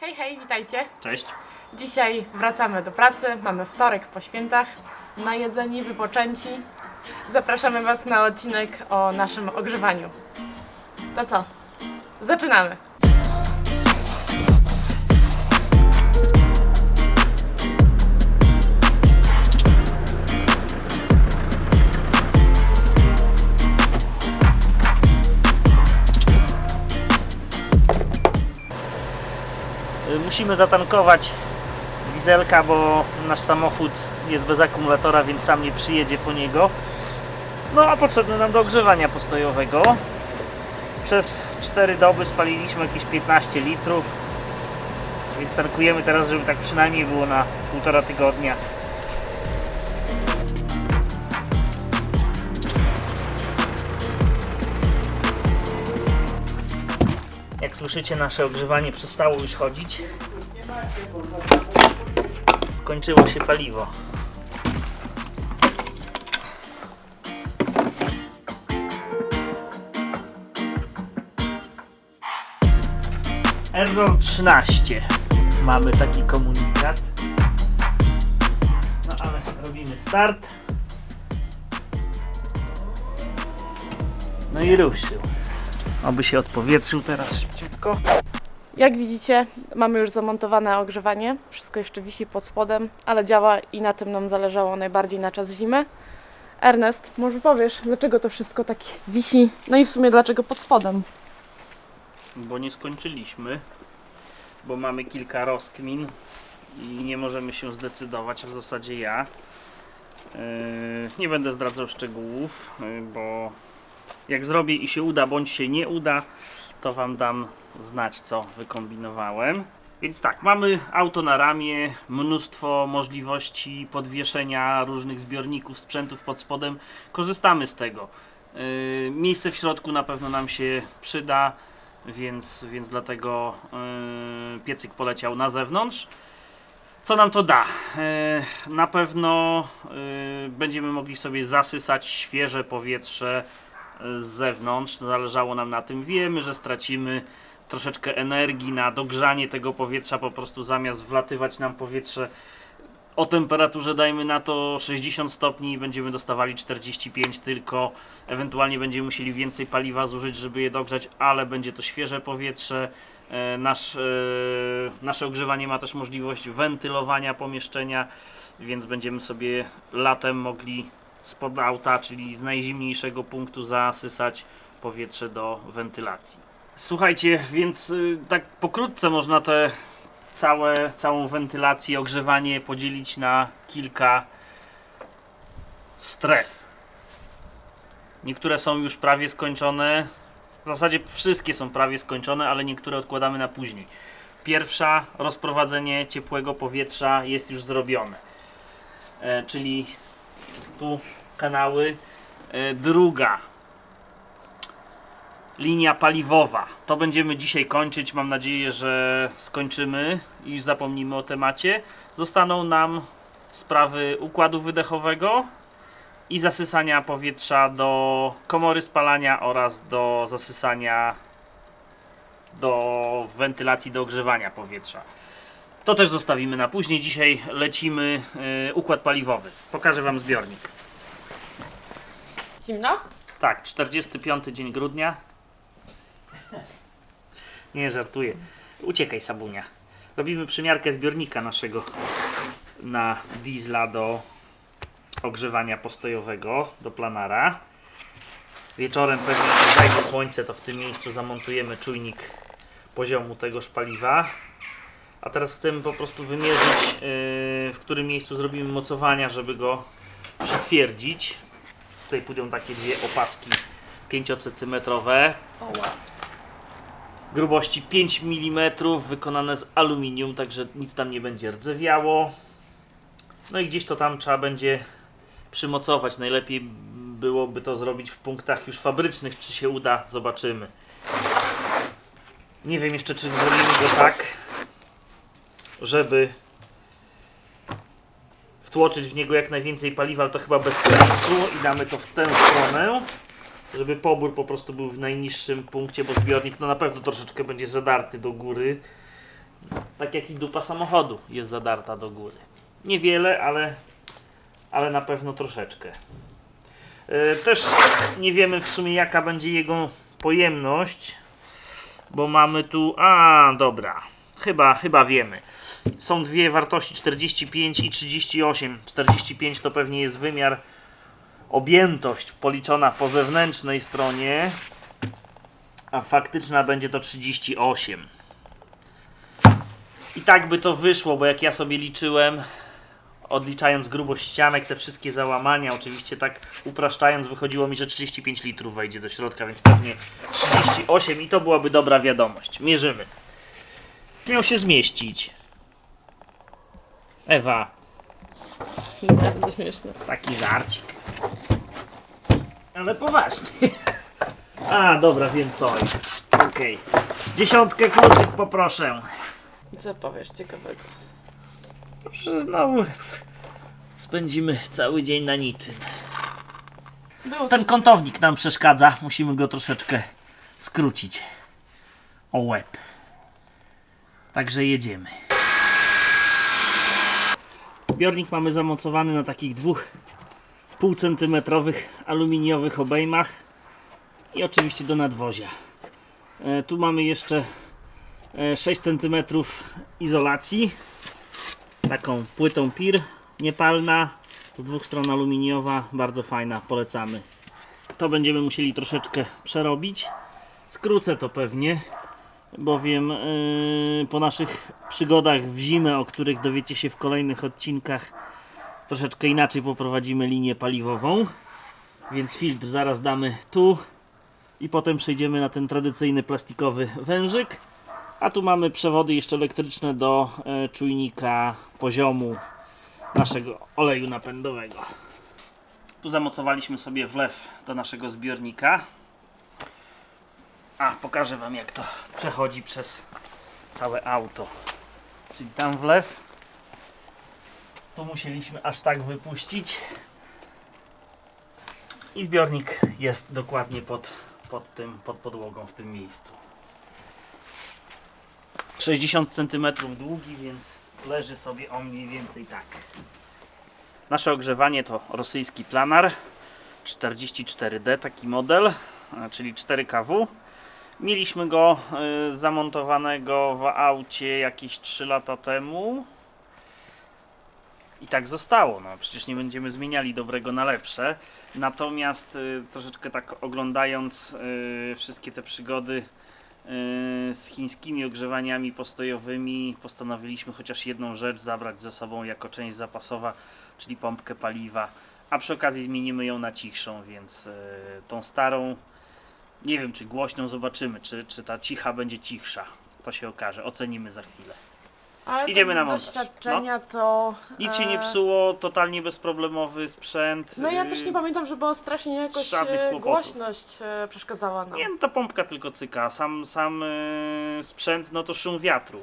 Hej, hej, witajcie. Cześć. Dzisiaj wracamy do pracy. Mamy wtorek po świętach. Najedzeni, wypoczęci. Zapraszamy Was na odcinek o naszym ogrzewaniu. To co? Zaczynamy! Musimy zatankować dieselka, bo nasz samochód jest bez akumulatora, więc sam nie przyjedzie po niego. No a potrzebny nam do ogrzewania postojowego. Przez 4 doby spaliliśmy jakieś 15 litrów. Więc tankujemy teraz, żeby tak przynajmniej było na półtora tygodnia. Jak słyszycie, nasze ogrzewanie przestało już chodzić. Skończyło się paliwo. Error 13. Mamy taki komunikat. No ale robimy start. No i ruszył. Oby się odpowietrzył teraz szybciutko. Jak widzicie, mamy już zamontowane ogrzewanie. Wszystko jeszcze wisi pod spodem, ale działa i na tym nam zależało najbardziej na czas zimy. Ernest, może powiesz, dlaczego to wszystko tak wisi? No i w sumie dlaczego pod spodem? Bo nie skończyliśmy, bo mamy kilka rozkmin i nie możemy się zdecydować, a w zasadzie ja. Yy, nie będę zdradzał szczegółów, yy, bo jak zrobię i się uda, bądź się nie uda, to Wam dam znać, co wykombinowałem. Więc tak, mamy auto na ramię, mnóstwo możliwości podwieszenia różnych zbiorników, sprzętów pod spodem. Korzystamy z tego. Yy, miejsce w środku na pewno nam się przyda, więc, więc dlatego yy, piecyk poleciał na zewnątrz. Co nam to da? Yy, na pewno yy, będziemy mogli sobie zasysać świeże powietrze z zewnątrz. Zależało nam na tym. Wiemy, że stracimy troszeczkę energii na dogrzanie tego powietrza, po prostu zamiast wlatywać nam powietrze o temperaturze dajmy na to 60 stopni będziemy dostawali 45 tylko, ewentualnie będziemy musieli więcej paliwa zużyć, żeby je dogrzać, ale będzie to świeże powietrze. E, Nasz, e, nasze ogrzewanie ma też możliwość wentylowania pomieszczenia, więc będziemy sobie latem mogli spod auta, czyli z najzimniejszego punktu zasysać powietrze do wentylacji. Słuchajcie, więc y, tak pokrótce można te całe, całą wentylację, ogrzewanie podzielić na kilka stref. Niektóre są już prawie skończone. W zasadzie wszystkie są prawie skończone, ale niektóre odkładamy na później. Pierwsza, rozprowadzenie ciepłego powietrza jest już zrobione. E, czyli tu kanały. E, druga, linia paliwowa. To będziemy dzisiaj kończyć. Mam nadzieję, że skończymy i zapomnimy o temacie. Zostaną nam sprawy układu wydechowego i zasysania powietrza do komory spalania oraz do zasysania do wentylacji, do ogrzewania powietrza. To też zostawimy na później. Dzisiaj lecimy y, układ paliwowy. Pokażę Wam zbiornik. Zimno? Tak, 45 dzień grudnia. Nie żartuję. Uciekaj, Sabunia. Robimy przymiarkę zbiornika naszego na diesla do ogrzewania postojowego, do planara. Wieczorem pewnie jak zajdzie słońce, to w tym miejscu zamontujemy czujnik poziomu tegoż paliwa. A teraz chcemy po prostu wymierzyć, yy, w którym miejscu zrobimy mocowania, żeby go przytwierdzić. Tutaj pójdą takie dwie opaski 5 cm grubości 5 mm, wykonane z aluminium, także nic tam nie będzie rdzewiało. No i gdzieś to tam trzeba będzie przymocować. Najlepiej byłoby to zrobić w punktach już fabrycznych, czy się uda, zobaczymy. Nie wiem jeszcze, czy zrobimy go tak, żeby wtłoczyć w niego jak najwięcej paliwa, ale to chyba bez sensu i damy to w tę stronę żeby pobór po prostu był w najniższym punkcie, bo zbiornik no na pewno troszeczkę będzie zadarty do góry Tak jak i dupa samochodu jest zadarta do góry. Niewiele, ale, ale na pewno troszeczkę. E, Też nie wiemy w sumie jaka będzie jego pojemność, bo mamy tu. A, dobra. Chyba, chyba wiemy. Są dwie wartości 45 i 38. 45 to pewnie jest wymiar objętość policzona po zewnętrznej stronie, a faktyczna będzie to 38. I tak by to wyszło, bo jak ja sobie liczyłem, odliczając grubość ścianek, te wszystkie załamania, oczywiście tak upraszczając, wychodziło mi, że 35 litrów wejdzie do środka, więc pewnie 38 i to byłaby dobra wiadomość. Mierzymy. Miał się zmieścić. Ewa, Naprawdę śmieszne. taki żarcik. Ale poważnie. A, dobra, wiem co jest. Okej. Dziesiątkę kluczyk poproszę. Co powiesz ciekawego? Że znowu spędzimy cały dzień na niczym. Było Ten kątownik nam przeszkadza. Musimy go troszeczkę skrócić. O łeb. Także jedziemy. Zbiornik mamy zamocowany na takich dwóch półcentymetrowych aluminiowych obejmach i oczywiście do nadwozia. E, tu mamy jeszcze e, 6 cm izolacji. Taką płytą PIR niepalna, z dwóch stron aluminiowa, bardzo fajna, polecamy. To będziemy musieli troszeczkę przerobić. Skrócę to pewnie, bowiem yy, po naszych przygodach w zimę, o których dowiecie się w kolejnych odcinkach, troszeczkę inaczej poprowadzimy linię paliwową. Więc filtr zaraz damy tu i potem przejdziemy na ten tradycyjny plastikowy wężyk. A tu mamy przewody jeszcze elektryczne do e, czujnika poziomu naszego oleju napędowego. Tu zamocowaliśmy sobie wlew do naszego zbiornika. A, pokażę Wam jak to przechodzi przez całe auto. Czyli tam wlew. Tu musieliśmy aż tak wypuścić. I zbiornik jest dokładnie pod, pod tym, pod podłogą w tym miejscu. 60 cm długi, więc leży sobie on mniej więcej tak. Nasze ogrzewanie to rosyjski planar 44D, taki model, czyli 4kW. Mieliśmy go y, zamontowanego w aucie jakieś 3 lata temu. I tak zostało. No, przecież nie będziemy zmieniali dobrego na lepsze. Natomiast y, troszeczkę tak oglądając y, wszystkie te przygody z chińskimi ogrzewaniami postojowymi, postanowiliśmy chociaż jedną rzecz zabrać ze sobą jako część zapasowa, czyli pompkę paliwa. A przy okazji zmienimy ją na cichszą, więc tą starą nie wiem, czy głośną zobaczymy, czy, czy ta cicha będzie cichsza. To się okaże, ocenimy za chwilę. Ale Idziemy tak na z montaż. doświadczenia to... Nic się nie e, psuło, totalnie bezproblemowy sprzęt. No ja y, też nie pamiętam, żeby strasznie jakoś żadnych e, kłopotów. głośność e, przeszkadzała nam. Nie, no to pompka tylko cyka. Sam, sam sprzęt, no to szum wiatru.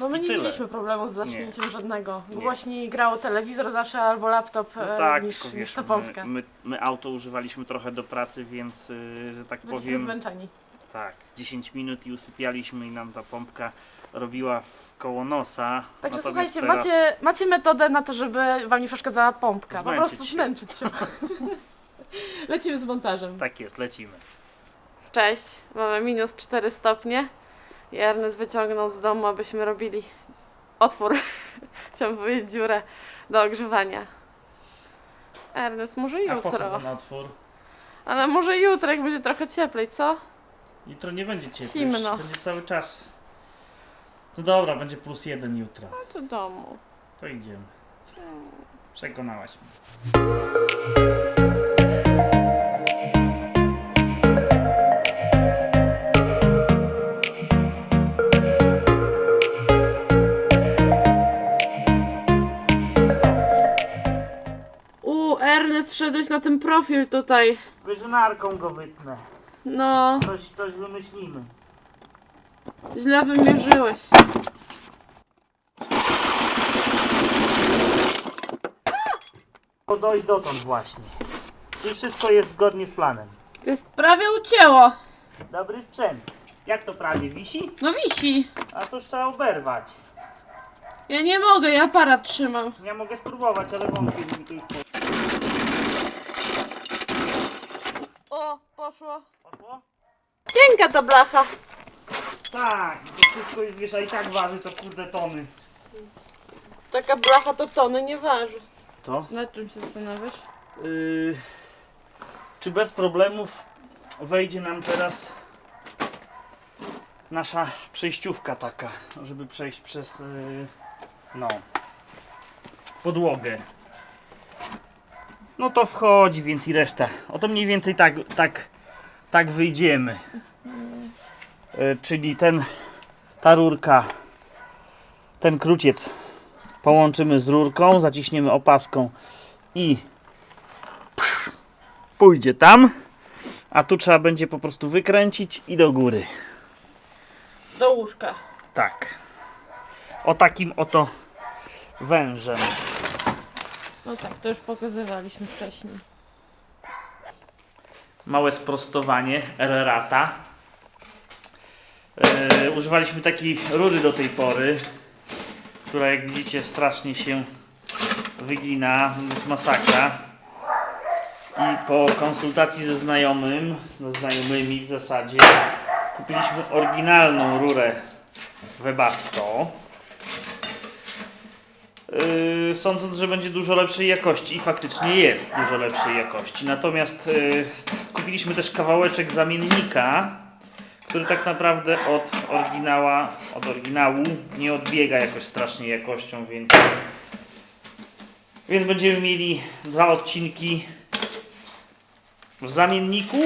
No my i nie tyle. mieliśmy problemu z zaśnięciem żadnego. Nie. Głośniej grał telewizor zawsze albo laptop No e, tak, niż, tylko niż wiesz, ta my, pompka. my, my auto używaliśmy trochę do pracy, więc, y, że tak Byliśmy powiem, zmęczeni. tak, 10 minut i usypialiśmy i nam ta pompka robiła w koło nosa. Także Natomiast słuchajcie, teraz- macie, macie metodę na to, żeby wam nie przeszkadzała pompka. po Zmęczyć prostu się. zmęczyć się. Lecimy z montażem. Tak jest, lecimy. Cześć, mamy minus 4 stopnie. I Ernest wyciągnął z domu, abyśmy robili otwór, chciałam powiedzieć dziurę, do ogrzewania. Ernest, może A po co jutro. ten otwór? Ale może jutro, jak będzie trochę cieplej, co? Jutro nie będzie ciepło, Zimno. już będzie cały czas. No dobra, będzie plus jeden jutro. Do domu. To idziemy. Przekonałaś mnie. U, Ernest, wszedłeś na ten profil tutaj. Wyżynarką go wytnę. No, Coś, coś wymyślimy. źle wymierzyłeś. Bo dojść dotąd właśnie. I wszystko jest zgodnie z planem. To jest prawie ucięło. Dobry sprzęt. Jak to prawie wisi? No wisi. A to już trzeba oberwać. Ja nie mogę, ja aparat trzymam. Ja mogę spróbować, ale wątpię, mi to już po- O, poszło. poszło. Cienka ta blacha. Tak, to wszystko jest, wiesz, a i tak waży to kurde tony. Taka blacha to tony nie waży. To? Nad czym się zastanawiasz? Yy, czy bez problemów wejdzie nam teraz nasza przejściówka taka, żeby przejść przez yy, no podłogę. No to wchodzi, więc i reszta. Oto mniej więcej tak, tak, tak wyjdziemy. Yy, czyli ten, ta rurka, ten kruciec połączymy z rurką, zaciśniemy opaską i pójdzie tam, a tu trzeba będzie po prostu wykręcić i do góry. Do łóżka. Tak. O takim oto wężem. No tak, to już pokazywaliśmy wcześniej. Małe sprostowanie Rerata. Yy, używaliśmy takiej rury do tej pory, która jak widzicie strasznie się wygina, jest masakra. I po konsultacji ze znajomym, ze znajomymi w zasadzie, kupiliśmy oryginalną rurę Webasto. Yy, sądząc, że będzie dużo lepszej jakości i faktycznie jest dużo lepszej jakości. Natomiast yy, kupiliśmy też kawałeczek zamiennika, który tak naprawdę od oryginała, od oryginału nie odbiega jakoś strasznie jakością, więc więc będziemy mieli dwa odcinki w zamienniku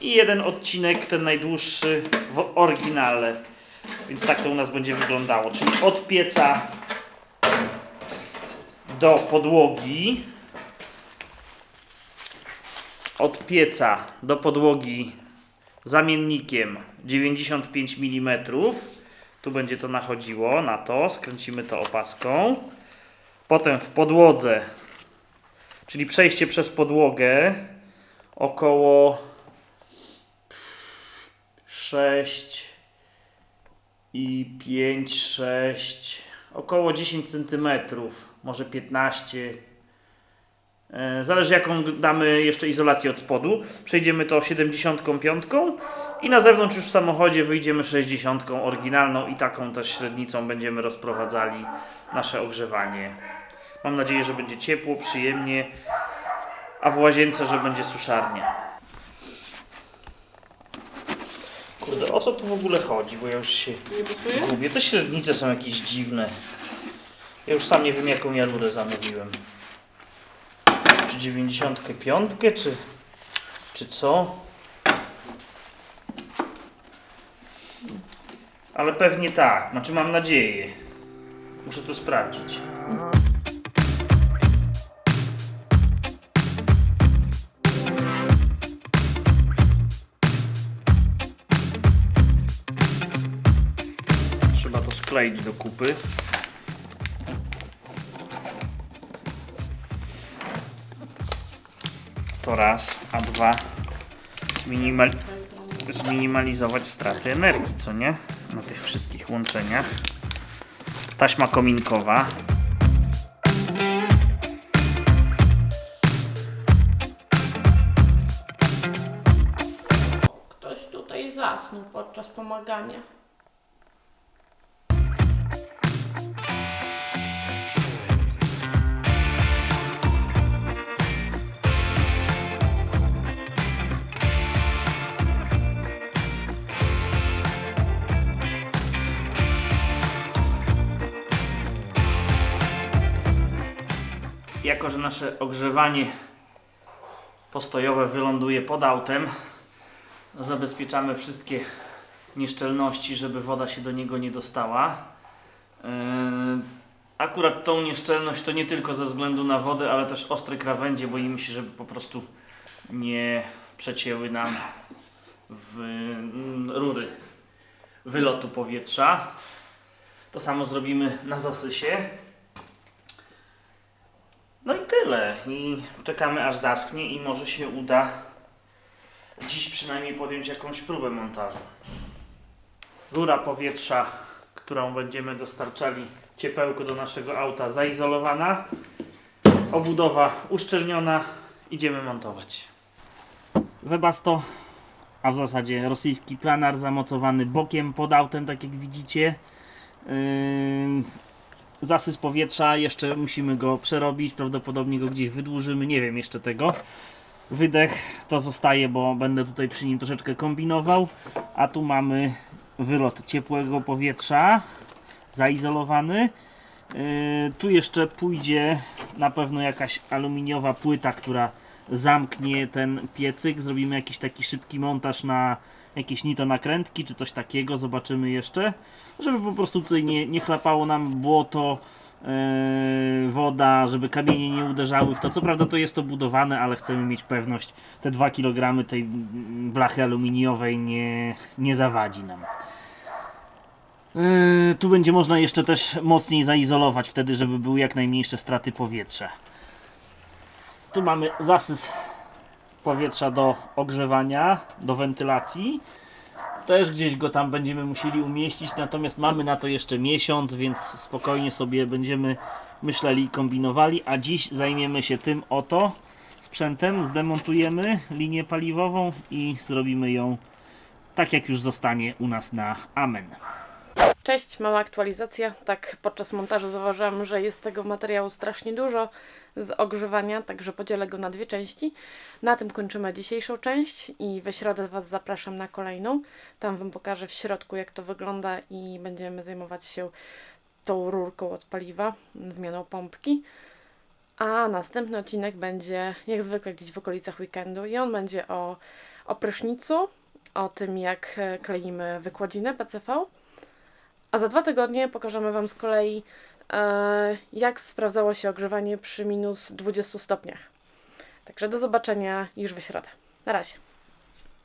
i jeden odcinek, ten najdłuższy w oryginale. Więc tak to u nas będzie wyglądało. Czyli od pieca do podłogi. Od pieca do podłogi zamiennikiem 95 mm. Tu będzie to nachodziło na to. Skręcimy to opaską. Potem w podłodze, czyli przejście przez podłogę około 6 i 5, 6, około 10 cm, może 15. E, Zależy jaką damy jeszcze izolację od spodu. Przejdziemy to 75 i na zewnątrz już w samochodzie wyjdziemy 60 oryginalną i taką też średnicą będziemy rozprowadzali nasze ogrzewanie. Mam nadzieję, że będzie ciepło, przyjemnie, a w łazience, że będzie suszarnie. Kurde, o co tu w ogóle chodzi, bo ja już się gubię. Te średnice są jakieś dziwne. Ja już sam nie wiem, jaką ja rurę zamówiłem. Czy 95, czy, czy co? Ale pewnie tak, znaczy mam nadzieję. Muszę to sprawdzić. Trzeba to skleić do kupy. To raz, a dwa zminimal zminimalizować straty energii, co nie? Na tych wszystkich łączeniach. Taśma kominkowa. Ktoś tutaj zasnął podczas pomagania. Jako, że nasze ogrzewanie postojowe wyląduje pod autem, zabezpieczamy wszystkie nieszczelności, żeby woda się do niego nie dostała. Yy, Akurat tą nieszczelność to nie tylko ze względu na wodę, ale też ostre krawędzie. Boimy się, żeby po prostu nie przecięły nam w mm, rury wylotu powietrza. To samo zrobimy na zasysie. No i tyle. I czekamy aż zaschnie i może się uda dziś przynajmniej podjąć jakąś próbę montażu. Rura powietrza którą będziemy dostarczali ciepełko do naszego auta zaizolowana. Obudowa uszczelniona. Idziemy montować. Webasto, a w zasadzie rosyjski planar zamocowany bokiem pod autem, tak jak widzicie. Yy, zasys powietrza, jeszcze musimy go przerobić, prawdopodobnie go gdzieś wydłużymy, nie wiem jeszcze tego. Wydech to zostaje, bo będę tutaj przy nim troszeczkę kombinował. A tu mamy wylot ciepłego powietrza, zaizolowany. Yy, tu jeszcze pójdzie na pewno jakaś aluminiowa płyta, która zamknie ten piecyk. Zrobimy jakiś taki szybki montaż na jakieś nito nakrętki czy coś takiego, zobaczymy jeszcze. Żeby po prostu tutaj nie, nie chlapało nam błoto, yy, woda, żeby kamienie nie uderzały w to. Co prawda to jest to budowane, ale chcemy mieć pewność, te 2 kg tej blachy aluminiowej nie, nie zawadzi nam. Yy, tu będzie można jeszcze też mocniej zaizolować wtedy, żeby były jak najmniejsze straty powietrza. Tu mamy zasys powietrza do ogrzewania, do wentylacji. Też gdzieś go tam będziemy musieli umieścić, natomiast mamy na to jeszcze miesiąc, więc spokojnie sobie będziemy myśleli i kombinowali, a dziś zajmiemy się tym oto sprzętem, zdemontujemy linię paliwową i zrobimy ją tak jak już zostanie u nas na Amen. Cześć, mała aktualizacja. Tak, podczas montażu zauważyłam, że jest tego materiału strasznie dużo z ogrzewania, także podzielę go na dwie części. Na tym kończymy dzisiejszą część i we środę Was zapraszam na kolejną. Tam Wam pokażę w środku, jak to wygląda i będziemy zajmować się tą rurką od paliwa, zmianą pompki. A następny odcinek będzie jak zwykle gdzieś w okolicach weekendu i on będzie o, o prysznicu, o tym jak kleimy wykładzinę PCV. A za dwa tygodnie pokażemy Wam z kolei, e, jak sprawdzało się ogrzewanie przy minus 20 stopniach. Także do zobaczenia już we środę. Na razie.